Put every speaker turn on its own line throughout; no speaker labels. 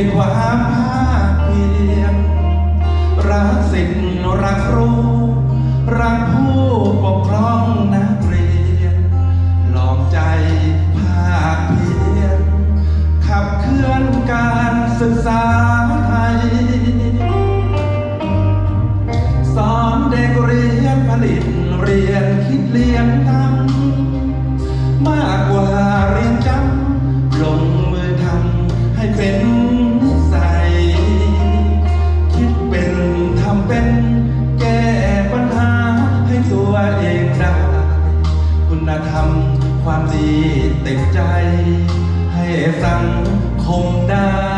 เป็นความภาคเพียรรักสิ่งรักครูรักผู้ปกครองนักเรียนลองใจภาคเพียรขับเคลื่อนการศึกษาไทย สอนเด็กเรียนผลิตเรียนคิดเรียนทำ ณธรรมความดีติดใจ
ให้สังคมได้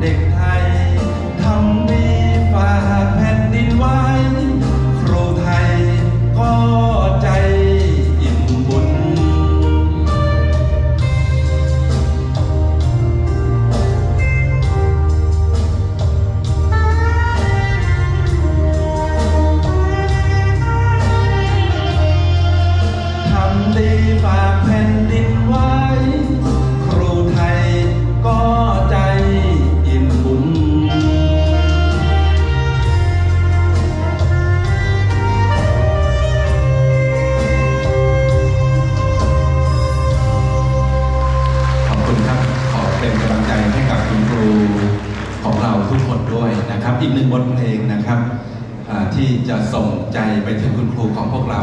เด็กไทย อีกหนึ่งบทเพลงนะครับที่จะส่งใจไปถึงคุณครูของพวกเรา